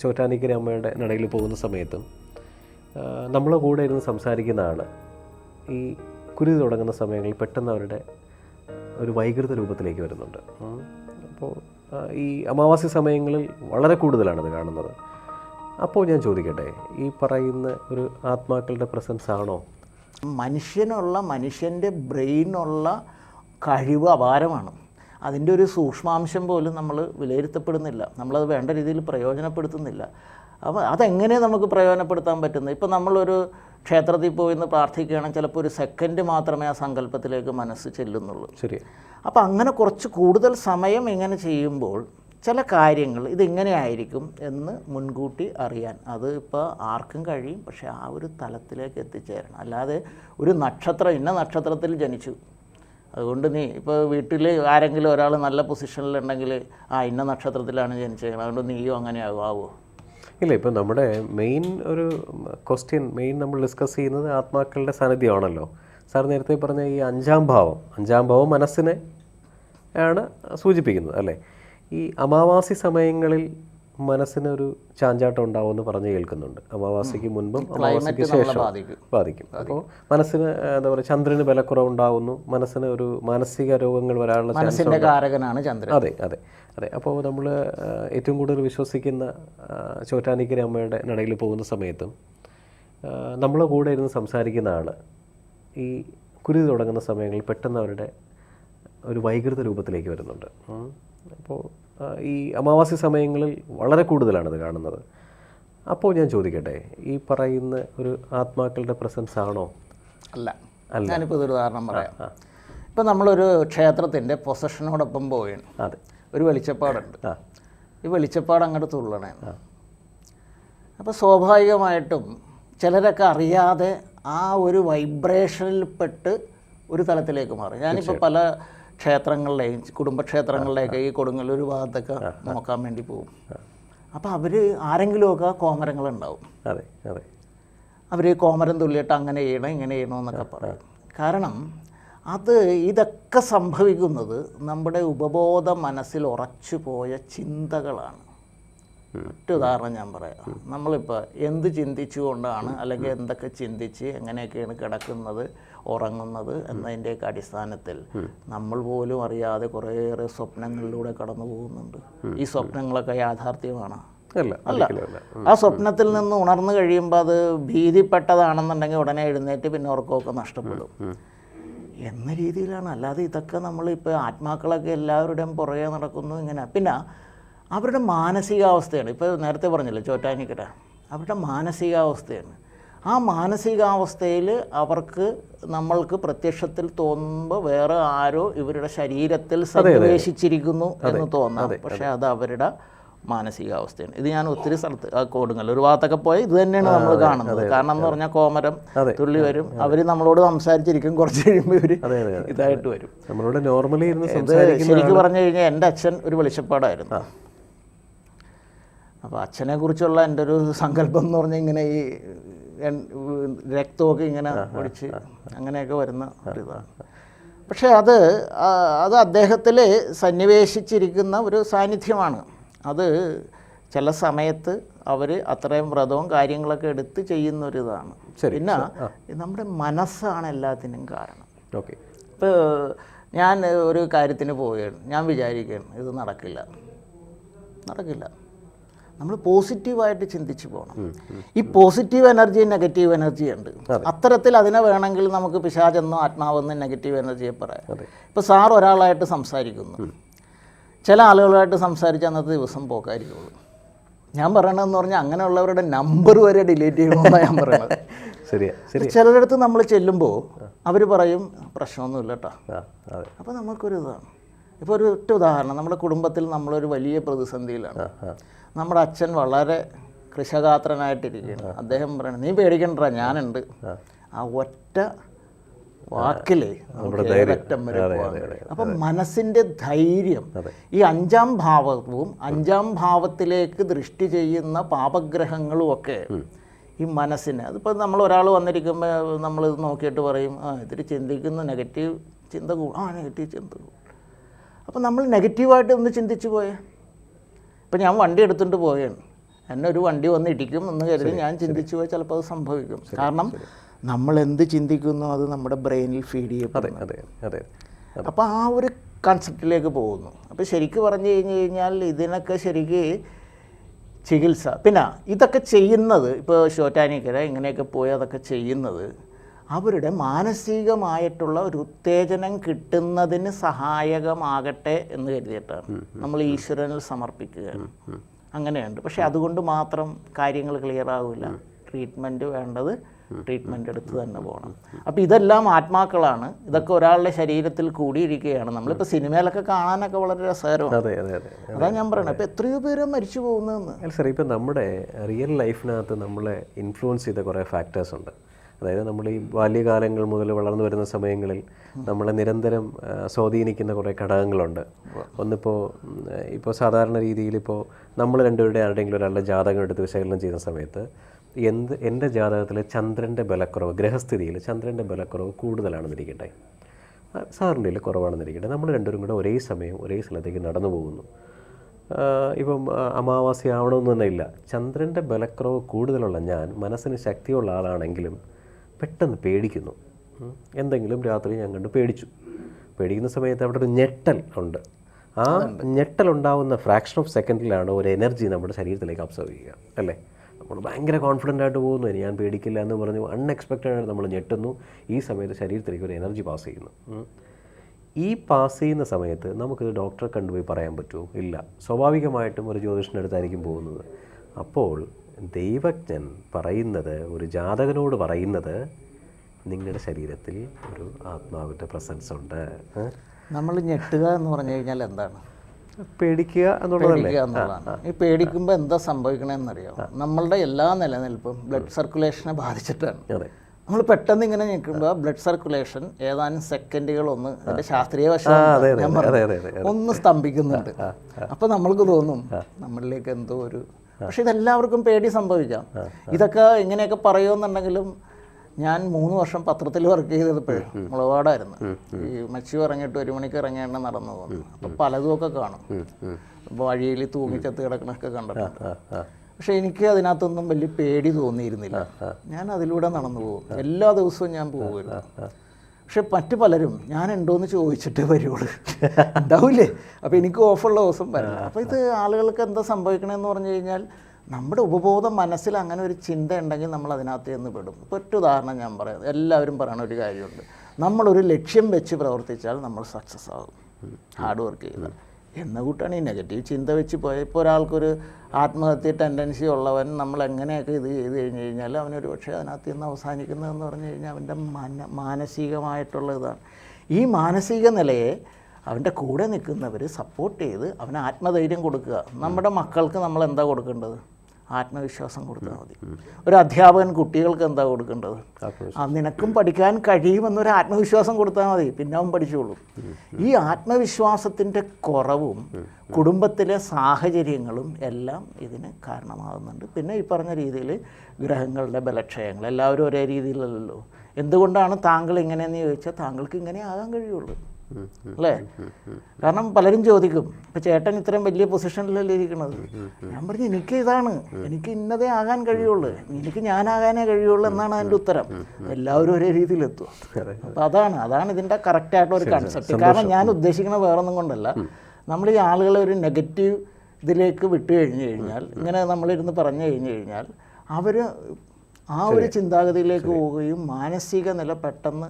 ചോറ്റാനിക്കര അമ്മയുടെ നടയിൽ പോകുന്ന സമയത്തും നമ്മളെ കൂടെ ഇരുന്ന് സംസാരിക്കുന്ന ആൾ ഈ കുരുതി തുടങ്ങുന്ന സമയങ്ങളിൽ പെട്ടെന്ന് അവരുടെ ഒരു വൈകൃത രൂപത്തിലേക്ക് വരുന്നുണ്ട്. അപ്പോൾ ഈ അമാവാസി സമയങ്ങളിൽ വളരെ കൂടുതലാണത് കാണുന്നത്. അപ്പോൾ ഞാൻ ചോദിക്കട്ടെ ഈ പറയുന്ന ഒരു ആത്മാക്കളുടെ പ്രസൻസ് ആണോ? മനുഷ്യനുള്ള മനുഷ്യന്റെ ബ്രെയിനുള്ള കഴിവ് അപാരമാണ്. അതിന്റെ ഒരു സൂക്ഷ്മാംശം പോലും നമ്മൾ വിലയിരുത്തപ്പെടുന്നില്ല. നമ്മളത് വേണ്ട രീതിയിൽ പ്രയോജനപ്പെടുത്തുന്നില്ല. അപ്പോൾ അതെങ്ങനെ നമുക്ക് പ്രയോജനപ്പെടുത്താൻ പറ്റുന്നത് ഇപ്പോൾ നമ്മളൊരു ക്ഷേത്രത്തിൽ പോയി നിന്ന് പ്രാർത്ഥിക്കുകയാണെങ്കിൽ ചിലപ്പോൾ ഒരു സെക്കൻഡ് മാത്രമേ ആ സങ്കല്പത്തിലേക്ക് മനസ്സ് ചെല്ലുന്നുള്ളൂ. ശരി. അപ്പോൾ അങ്ങനെ കുറച്ച് കൂടുതൽ സമയം ഇങ്ങനെ ചെയ്യുമ്പോൾ ചില കാര്യങ്ങൾ ഇതിങ്ങനെ ആയിരിക്കും എന്ന് മുൻകൂട്ടി അറിയാൻ. അത് ഇപ്പോൾ ആർക്കും കഴിയും പക്ഷേ ആ ഒരു തലത്തിലേക്ക് എത്തിച്ചേരണം. അല്ലാതെ ഒരു നക്ഷത്രം ഇന്ന നക്ഷത്രത്തിൽ ജനിച്ചു. അതുകൊണ്ട് നീ ഇപ്പോൾ വീട്ടിൽ ആരെങ്കിലും ഒരാൾ നല്ല പൊസിഷനിലുണ്ടെങ്കിൽ ആ ഇന്ന നക്ഷത്രത്തിലാണ് ജനിച്ചത്. അതുകൊണ്ട് നീയും അങ്ങനെ ആവുമോ ഇല്ല ഇപ്പം നമ്മുടെ മെയിൻ ഒരു ക്വസ്റ്റ്യൻ മെയിൻ നമ്മൾ ഡിസ്കസ് ചെയ്യുന്നത് ആത്മാക്കളുടെ സാന്നിധ്യമാണല്ലോ. സാർ നേരത്തെ പറഞ്ഞ ഈ അഞ്ചാം ഭാവം അഞ്ചാം ഭാവം മനസ്സിനെ ആണ് സൂചിപ്പിക്കുന്നത് അല്ലേ? ഈ അമാവാസി സമയങ്ങളിൽ മനസ്സിന് ഒരു ചാഞ്ചാട്ടം ഉണ്ടാവുമെന്ന് പറഞ്ഞു കേൾക്കുന്നുണ്ട്. അമാവാസിക്ക് മുൻപും അമാവാസിക്ക് ശേഷം ബാധിക്കും. അപ്പോൾ മനസ്സിന് എന്താ പറയുക ചന്ദ്രന് ബലക്കുറവുണ്ടാവുന്നു. മനസ്സിന് ഒരു മാനസിക രോഗങ്ങൾ വരാനുള്ള ചാൻസ് കാരകനാണ് ചന്ദ്രൻ. അതെ അതെ അതെ. അപ്പോൾ നമ്മൾ ഏറ്റവും കൂടുതൽ വിശ്വസിക്കുന്ന ചോറ്റാനിക്കര അമ്മയുടെ നടയിൽ പോകുന്ന സമയത്തും നമ്മളെ കൂടെ ഇരുന്ന് സംസാരിക്കുന്ന ആൾ ഈ കുരുതി തുടങ്ങുന്ന സമയങ്ങളിൽ പെട്ടെന്ന് അവരുടെ ഒരു വൈകൃത രൂപത്തിലേക്ക് വരുന്നുണ്ട്. അപ്പോൾ ഈ അമാവാസി സമയങ്ങളിൽ വളരെ കൂടുതലാണിത് കാണുന്നത്. അപ്പോൾ ഞാൻ ചോദിക്കട്ടെ ഈ പറയുന്ന ഒരു ആത്മാക്കളുടെ പ്രസൻസ് ആണോ? അല്ല. അല്ല. ഞാനിപ്പോൾ ഇതൊരു ഉദാഹരണം പറയാം. ഇപ്പം നമ്മളൊരു ക്ഷേത്രത്തിന്റെ പൊസഷനോടൊപ്പം പോവുകയാണ്. അതെ. ഒരു വെളിച്ചപ്പാടുണ്ട്. ഈ വെളിച്ചപ്പാട് അങ്ങോട്ട് തുള്ളണേ അപ്പോൾ സ്വാഭാവികമായിട്ടും ചിലരൊക്കെ അറിയാതെ ആ ഒരു വൈബ്രേഷനിൽപ്പെട്ട് ഒരു തലത്തിലേക്ക് മാറും. ഞാനിപ്പോൾ പല ക്ഷേത്രങ്ങളിലെയും കുടുംബക്ഷേത്രങ്ങളിലേക്ക് ഈ കൊടുങ്ങല്ലൂർ ഭാഗത്തൊക്കെ നോക്കാൻ വേണ്ടി പോകും അപ്പോൾ അവർ ആരെങ്കിലുമൊക്കെ കോമരങ്ങളുണ്ടാവും. അതെ അതെ. അവർ കോമരം തുള്ളിയിട്ട് അങ്ങനെ ചെയ്യണം ഇങ്ങനെ ചെയ്യണമെന്നൊക്കെ പറയും. കാരണം അത് ഇതൊക്കെ സംഭവിക്കുന്നത് നമ്മുടെ ഉപബോധ മനസ്സിൽ ഉറച്ചു പോയ ചിന്തകളാണ്. മറ്റുദാഹരണം ഞാൻ പറയാം. നമ്മളിപ്പോൾ എന്ത് ചിന്തിച്ചുകൊണ്ടാണ് അല്ലെങ്കിൽ എന്തൊക്കെ ചിന്തിച്ച് എങ്ങനെയൊക്കെയാണ് കിടക്കുന്നത് ഉറങ്ങുന്നത് എന്നതിന്റെയൊക്കെ അടിസ്ഥാനത്തിൽ നമ്മൾ പോലും അറിയാതെ കുറേയേറെ സ്വപ്നങ്ങളിലൂടെ കടന്നു പോകുന്നുണ്ട്. ഈ സ്വപ്നങ്ങളൊക്കെ യാഥാർത്ഥ്യമാണ്. അല്ല ആ സ്വപ്നത്തിൽ നിന്ന് ഉണർന്നു കഴിയുമ്പോൾ അത് ഭീതിപ്പെട്ടതാണെന്നുണ്ടെങ്കിൽ ഉടനെ എഴുന്നേറ്റ് പിന്നെ ഉറക്കമൊക്കെ നഷ്ടപ്പെടും. എന്ന രീതിയിലാണ്. അല്ലാതെ ഇതൊക്കെ നമ്മൾ നമ്മളിപ്പോൾ ആത്മാക്കളൊക്കെ എല്ലാവരുടെയും പുറകെ നടക്കുന്നു ഇങ്ങനെ. പിന്നെ അവരുടെ മാനസികാവസ്ഥയാണ്. ഇപ്പോൾ നേരത്തെ പറഞ്ഞില്ലേ ചോറ്റാനിക്കര? അവരുടെ മാനസികാവസ്ഥയാണ്. ആ മാനസികാവസ്ഥയിൽ അവർക്ക് നമ്മൾക്ക് പ്രത്യക്ഷത്തിൽ തോന്നുമ്പോൾ വേറെ ആരോ ഇവരുടെ ശരീരത്തിൽ സന്നിവേശിച്ചിരിക്കുന്നു എന്ന് തോന്നാം. പക്ഷേ അത്. അവരുടെ മാനസികാവസ്ഥയാണ്. ഇത് ഞാൻ ഒത്തിരി സ്ഥലത്ത് ആ കൊടുങ്ങൽ ഒരു ഭാഗത്തൊക്കെ പോയി ഇത് തന്നെയാണ് നമ്മൾ കാണുന്നത്. കാരണം എന്ന് പറഞ്ഞാൽ കോമരം തുള്ളി വരും. അവർ നമ്മളോട് സംസാരിച്ചിരിക്കും കുറച്ച് കഴിയുമ്പോൾ ഇവർ ഇതായിട്ട് വരും. നമ്മളോട് നോർമലി ശരിക്കും പറഞ്ഞു കഴിഞ്ഞാൽ എന്റെ അച്ഛൻ ഒരു വെളിച്ചപ്പാടായിരുന്നു. അപ്പോൾ അച്ഛനെ കുറിച്ചുള്ള എന്റെ ഒരു സങ്കല്പം എന്ന് പറഞ്ഞാൽ ഇങ്ങനെ ഈ രക്തമൊക്കെ ഇങ്ങനെ ഒഴിച്ച് അങ്ങനെയൊക്കെ വരുന്ന ഒരു ഇതാണ്. പക്ഷേ അത് അത് അദ്ദേഹത്തിൽ സന്നിവേശിച്ചിരിക്കുന്ന ഒരു സാന്നിധ്യമാണ്. അത് ചില സമയത്ത് അവർ അത്രയും വ്രതവും കാര്യങ്ങളൊക്കെ എടുത്ത് ചെയ്യുന്ന ഒരു ഇതാണ്. ശരി, പിന്നെ നമ്മുടെ മനസ്സാണ് എല്ലാത്തിനും കാരണം. ഓക്കെ. ഇപ്പോൾ ഞാൻ ഒരു കാര്യത്തിന് പോവുകയാണ്. ഞാൻ വിചാരിക്കുകയാണ് ഇത് നടക്കില്ല. നടക്കില്ല. നമ്മൾ പോസിറ്റീവായിട്ട് ചിന്തിച്ചു പോകണം. ഈ പോസിറ്റീവ് എനർജി നെഗറ്റീവ് എനർജി ഉണ്ട്. അത്തരത്തിൽ അതിനെ വേണമെങ്കിൽ നമുക്ക് പിശാചെന്നോ ആത്മാവെന്നോ നെഗറ്റീവ് എനർജിയെ പറയാം. ഇപ്പോൾ സാർ ഒരാളായിട്ട് സംസാരിക്കുന്നു. ചില ആളുകളായിട്ട് സംസാരിച്ച അന്നത്തെ ദിവസം പോക്കായിരിക്കുള്ളൂ. ഞാൻ പറയണതെന്ന് പറഞ്ഞാൽ അങ്ങനെയുള്ളവരുടെ നമ്പർ വരെ ഡിലീറ്റ് ചെയ്യണമെന്നാണ് ഞാൻ പറയുന്നത് ശരി ചിലരിടത്ത് നമ്മൾ ചെല്ലുമ്പോൾ അവർ പറയും പ്രശ്നമൊന്നുമില്ല കേട്ടോ അപ്പോൾ നമുക്കൊരു ഇതാണ്. ഇപ്പോൾ ഒരു ഒറ്റ ഉദാഹരണം. നമ്മുടെ കുടുംബത്തിൽ നമ്മളൊരു വലിയ പ്രതിസന്ധിയിലാണ്. നമ്മുടെ അച്ഛൻ വളരെ കൃഷകാത്രനായിട്ടിരിക്കുകയാണ്. അദ്ദേഹം പറയണം നീ പേടിക്കണ്ട ഞാനുണ്ട്. ആ. ഒറ്റ വാക്കിലേ ഏതറ്റം വരെ. അപ്പം മനസ്സിന്റെ ധൈര്യം ഈ അഞ്ചാം ഭാവവും അഞ്ചാം ഭാവത്തിലേക്ക് ദൃഷ്ടി ചെയ്യുന്ന പാപഗ്രഹങ്ങളും ഒക്കെ ഈ മനസ്സിന് അതിപ്പോൾ നമ്മൾ ഒരാൾ വന്നിരിക്കുമ്പോൾ നമ്മൾ നോക്കിയിട്ട് പറയും ആ ഇതിൽ ചിന്തിക്കുന്ന നെഗറ്റീവ് ചിന്ത കൂടും. ആ നെഗറ്റീവ് ചിന്ത കൂടും. അപ്പോൾ നമ്മൾ നെഗറ്റീവായിട്ട് ഒന്ന് ചിന്തിച്ച് പോയേ. ഇപ്പം ഞാൻ വണ്ടി എടുത്തുകൊണ്ട് പോവുകയാണ് എന്നെ ഒരു വണ്ടി വന്ന് ഇടിക്കും എന്ന് കരുതി ഞാൻ ചിന്തിച്ചു പോയി ചിലപ്പോൾ അത് സംഭവിക്കും. കാരണം നമ്മൾ എന്ത് ചിന്തിക്കുന്നു അത് നമ്മുടെ ബ്രെയിനിൽ ഫീഡ് ചെയ്യപ്പെടും അതെ അതെ അതെ. അപ്പോൾ ആ ഒരു കൺസെപ്റ്റിലേക്ക് പോകുന്നു. അപ്പോൾ ശരിക്കും പറഞ്ഞു കഴിഞ്ഞ് കഴിഞ്ഞാൽ ഇതിനൊക്കെ ശരിക്ക് ചികിത്സ. പിന്നെ ഇതൊക്കെ ചെയ്യുന്നത് ഇപ്പോൾ ഷോറ്റാനിക്കര ഇങ്ങനെയൊക്കെ പോയി അതൊക്കെ ചെയ്യുന്നത് അവരുടെ മാനസികമായിട്ടുള്ള ഒരു ഉത്തേജനം കിട്ടുന്നതിന് സഹായകമാകട്ടെ എന്ന് കരുതിയിട്ടാണ്. നമ്മൾ ഈശ്വരനിൽ സമർപ്പിക്കുകയാണ്. അങ്ങനെയുണ്ട് പക്ഷെ അതുകൊണ്ട് മാത്രം കാര്യങ്ങൾ ക്ലിയർ ആവില്ല. ട്രീറ്റ്മെന്റ് വേണ്ടത് ട്രീറ്റ്മെന്റ് എടുത്ത് തന്നെ പോകണം. അപ്പോൾ ഇതെല്ലാം ആത്മാക്കളാണ്. ഇതൊക്കെ ഒരാളുടെ ശരീരത്തിൽ കൂടിയിരിക്കുകയാണ്. നമ്മളിപ്പോൾ സിനിമയിലൊക്കെ കാണാനൊക്കെ വളരെ രസകരമാണ്. അതെ അതെ അതെ അതാ. ഞാൻ പറയണത് അപ്പോൾ എത്രയോ പേര് മരിച്ചു പോകുന്നതെന്ന്. അല്ല സാർ ഇപ്പം നമ്മുടെ റിയൽ ലൈഫിനകത്ത് നമ്മളെ ഇൻഫ്ലുവൻസ് ചെയ്ത കുറേ ഫാക്ടേഴ്സ് ഉണ്ട്. അതായത് നമ്മൾ ഈ ബാല്യകാലങ്ങൾ മുതൽ വളർന്നു വരുന്ന സമയങ്ങളിൽ നമ്മളെ നിരന്തരം സ്വാധീനിക്കുന്ന കുറേ ഘടകങ്ങളുണ്ട്. ഒന്നിപ്പോൾ ഇപ്പോൾ സാധാരണ രീതിയിൽ ഇപ്പോൾ നമ്മൾ രണ്ടുപേരുടെ ആരുടെയെങ്കിലും ഒരാളുടെ ജാതകം എടുത്ത് വിശകലനം ചെയ്യുന്ന സമയത്ത് എന്ത് എന്റെ ജാതകത്തിൽ ചന്ദ്രന്റെ ബലക്കുറവ് ഗ്രഹസ്ഥിതിയിൽ ചന്ദ്രന്റെ ബലക്കുറവ് കൂടുതലാണെന്നിരിക്കട്ടെ സാറിന്റെ കുറവാണെന്നിരിക്കട്ടെ നമ്മൾ രണ്ടുപേരും കൂടെ ഒരേ സമയം ഒരേ സ്ഥലത്തേക്ക് നടന്നു പോകുന്നു. ഇപ്പം അമാവാസി ആവണമെന്ന് തന്നെ ഇല്ല. ചന്ദ്രന്റെ ബലക്കുറവ് കൂടുതലുള്ള ഞാൻ മനസ്സിന് ശക്തിയുള്ള ആളാണെങ്കിലും പെട്ടെന്ന് പേടിക്കുന്നു. എന്തെങ്കിലും രാത്രി ഞാൻ കണ്ട് പേടിച്ചു. പേടിക്കുന്ന സമയത്ത് അവിടെ ഒരു ഞെട്ടൽ ഉണ്ട്. ആ ഞെട്ടൽ ഉണ്ടാവുന്ന ഫ്രാക്ഷൻ ഓഫ് സെക്കൻഡിലാണ് ഒരു എനർജി നമ്മുടെ ശരീരത്തിലേക്ക് അബ്സർവ് ചെയ്യുക അല്ലേ? നമ്മൾ ഭയങ്കര കോൺഫിഡന്റ് ആയിട്ട് പോകുന്നു. ഇനി ഞാൻ പേടിക്കില്ല എന്ന് പറഞ്ഞു അൺഎക്സ്പെക്റ്റഡ് ആയിട്ട് നമ്മൾ ഞെട്ടുന്നു. ഈ സമയത്ത് ശരീരത്തിലേക്ക് ഒരു എനർജി പാസ് ചെയ്യുന്നു. ഈ പാസ് ചെയ്യുന്ന സമയത്ത് നമുക്ക് ഡോക്ടറെ കണ്ടുപോയി പറയാൻ പറ്റുമോ? ഇല്ല. സ്വാഭാവികമായിട്ടും ഒരു ജ്യോതിഷന്റെ അടുത്തായിരിക്കും പോകുന്നത്. അപ്പോൾ ദൈവജ്ഞൻ പറയുന്നത് ഒരു ജാതകനോട് പറയുന്നത് നിങ്ങളുടെ ശരീരത്തിൽ ഒരു ആത്മാവിന്റെ പ്രസൻസ് ഉണ്ട്. നമ്മൾ ഞെട്ടുക എന്ന് പറഞ്ഞു കഴിഞ്ഞാൽ എന്താണ്? പേടിക്കുക എന്നുള്ളതല്ലേ? എന്നുള്ളതാണ്. ഈ പേടിക്കുമ്പോൾ എന്താ സംഭവിക്കണമെന്നറിയാം നമ്മളുടെ എല്ലാ നിലനിൽപ്പും ബ്ലഡ് സർക്കുലേഷനെ ബാധിച്ചിട്ടാണ്. നമ്മൾ പെട്ടെന്ന് ഇങ്ങനെ നിൽക്കുമ്പോൾ ബ്ലഡ് സർക്കുലേഷൻ ഏതാനും സെക്കൻഡുകൾ ഒന്ന് അതിന്റെ ശാസ്ത്രീയ വശം ഒന്ന് സ്തംഭിക്കുന്നുണ്ട്. അപ്പോൾ നമ്മൾക്ക് തോന്നും നമ്മളിലേക്ക് എന്തോ ഒരു പക്ഷെ ഇതെല്ലാവർക്കും പേടി സംഭവിക്കാം. ഇതൊക്കെ ഇങ്ങനെയൊക്കെ പറയുമെന്നുണ്ടെങ്കിലും ഞാൻ മൂന്ന് വർഷം പത്രത്തിൽ വർക്ക് ചെയ്തപ്പോഴേ മുളവാടായിരുന്നു. ഈ മച്ചി ഇറങ്ങിയിട്ട് ഒരു മണിക്ക് ഇറങ്ങിയാണ് നടന്നു പോകുന്നത് അപ്പം പലതുമൊക്കെ കാണും. വഴിയിൽ തൂങ്ങിച്ചത്ത് കിടക്കണൊക്കെ കണ്ടിട്ടുണ്ട് പക്ഷെ എനിക്ക് അതിനകത്തൊന്നും വലിയ പേടി തോന്നിയിരുന്നില്ല. ഞാൻ അതിലൂടെ നടന്നു പോകും. എല്ലാ ദിവസവും ഞാൻ പോകുമായിരുന്നു. പക്ഷെ മറ്റു പലരും ഞാൻ ഉണ്ടോയെന്ന് ചോദിച്ചിട്ട് വരുള്ളൂ ഉണ്ടാവില്ലേ അപ്പോൾ എനിക്ക് ഓഫുള്ള ദിവസം വരില്ല. അപ്പോൾ ഇത് ആളുകൾക്ക് എന്താ സംഭവിക്കണമെന്ന് പറഞ്ഞു കഴിഞ്ഞാൽ നമ്മുടെ ഉപബോധ മനസ്സിൽ അങ്ങനെ ഒരു ചിന്ത ഉണ്ടെങ്കിൽ നമ്മൾ അതിനകത്ത് നിന്ന് പെടും. ഇപ്പോൾ ഒറ്റ ഉദാഹരണം ഞാൻ പറയാം. എല്ലാവരും പറയണ ഒരു കാര്യമുണ്ട്. നമ്മളൊരു ലക്ഷ്യം വെച്ച് പ്രവർത്തിച്ചാൽ നമ്മൾ സക്സസ് ആകും. ഹാർഡ് വർക്ക് ചെയ്താൽ എന്ന കൂട്ടാണ് ഈ നെഗറ്റീവ് ചിന്ത വെച്ച് പോയ ഇപ്പോൾ ഒരാൾക്കൊരു ആത്മഹത്യ ടെൻഡൻസി ഉള്ളവൻ നമ്മൾ എങ്ങനെയൊക്കെ ഇത് ചെയ്ത് കഴിഞ്ഞ് കഴിഞ്ഞാൽ അവനൊരു പക്ഷേ അതിനകത്ത് നിന്ന് അവസാനിക്കുന്നതെന്ന് പറഞ്ഞു കഴിഞ്ഞാൽ അവന്റെ മാന മാനസികമായിട്ടുള്ള ഇതാണ്. ഈ മാനസിക നിലയെ അവന്റെ കൂടെ നിൽക്കുന്നവർ സപ്പോർട്ട് ചെയ്ത് അവന് ആത്മധൈര്യം കൊടുക്കുക. നമ്മുടെ മക്കൾക്ക് നമ്മൾ എന്താ കൊടുക്കേണ്ടത്? ആത്മവിശ്വാസം കൊടുത്താൽ മതി. ഒരു അധ്യാപകൻ കുട്ടികൾക്ക് എന്താ കൊടുക്കേണ്ടത്? ആ നിനക്കും പഠിക്കാൻ കഴിയുമെന്നൊരു ആത്മവിശ്വാസം കൊടുത്താൽ മതി. പിന്നെ അവൻ പഠിച്ചോളും. ഈ ആത്മവിശ്വാസത്തിന്റെ കുറവും കുടുംബത്തിലെ സാഹചര്യങ്ങളും എല്ലാം ഇതിന് കാരണമാകുന്നുണ്ട്. പിന്നെ ഈ പറഞ്ഞ രീതിയിൽ ഗ്രഹങ്ങളുടെ ബലക്ഷയങ്ങൾ എല്ലാവരും ഒരേ രീതിയിലല്ലല്ലോ. എന്തുകൊണ്ടാണ് താങ്കൾ ഇങ്ങനെയെന്ന് ചോദിച്ചാൽ താങ്കൾക്ക് ഇങ്ങനെ ആകാൻ കഴിയുള്ളൂ. അല്ലേ? കാരണം പലരും ചോദിക്കും ഇപ്പം ചേട്ടൻ ഇത്രയും വലിയ പൊസിഷനിലല്ലേ ഇരിക്കുന്നത് ഞാൻ പറഞ്ഞു എനിക്ക് ഇതാണ്. എനിക്ക് ഇന്നതേ ആകാൻ കഴിയുള്ളൂ. എനിക്ക് ഞാനാകാനേ കഴിയുള്ളൂ എന്നാണ് അതിന്റെ ഉത്തരം. എല്ലാവരും ഒരേ രീതിയിലെത്തും. അപ്പം അതാണ് അതാണ് ഇതിന്റെ കറക്റ്റായിട്ടുള്ള ഒരു കൺസെപ്റ്റ് കാരണം ഞാൻ ഉദ്ദേശിക്കുന്നത് വേറൊന്നും കൊണ്ടല്ല. നമ്മൾ ഈ ആളുകളെ ഒരു നെഗറ്റീവ് ഇതിലേക്ക് വിട്ടു കഴിഞ്ഞു കഴിഞ്ഞാൽ ഇങ്ങനെ നമ്മളിരുന്ന് പറഞ്ഞു കഴിഞ്ഞു കഴിഞ്ഞാൽ അവർ ആ ഒരു ചിന്താഗതിയിലേക്ക് പോവുകയും മാനസിക നില പെട്ടെന്ന്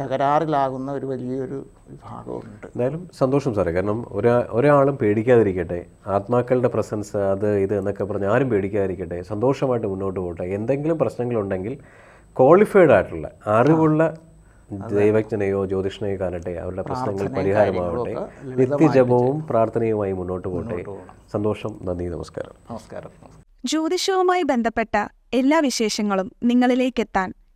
തകരാറിലാകുന്ന ഒരു വലിയൊരു വിഭാഗമുണ്ട്. എന്തായാലും സന്തോഷം സാറേ. കാരണം ഒരാ ഒരാളും പേടിക്കാതിരിക്കട്ടെ ആത്മാക്കളുടെ പ്രസൻസ് അത് ഇത് എന്നൊക്കെ പറഞ്ഞ് ആരും പേടിക്കാതിരിക്കട്ടെ സന്തോഷമായിട്ട് മുന്നോട്ട് പോകട്ടെ എന്തെങ്കിലും പ്രശ്നങ്ങളുണ്ടെങ്കിൽ ക്വാളിഫൈഡ് ആയിട്ടുള്ള അറിവുള്ള ദൈവജ്ഞനെയോ ജ്യോതിഷനെയോ കാണട്ടെ അവരുടെ പ്രശ്നങ്ങൾ പരിഹാരമാവട്ടെ നിത്യജപവും പ്രാർത്ഥനയുമായി മുന്നോട്ട് പോകട്ടെ. സന്തോഷം നന്ദി നമസ്കാരം. നമസ്കാരം. ജ്യോതിഷവുമായി ബന്ധപ്പെട്ട എല്ലാ വിശേഷങ്ങളും നിങ്ങളിലേക്കെത്താൻ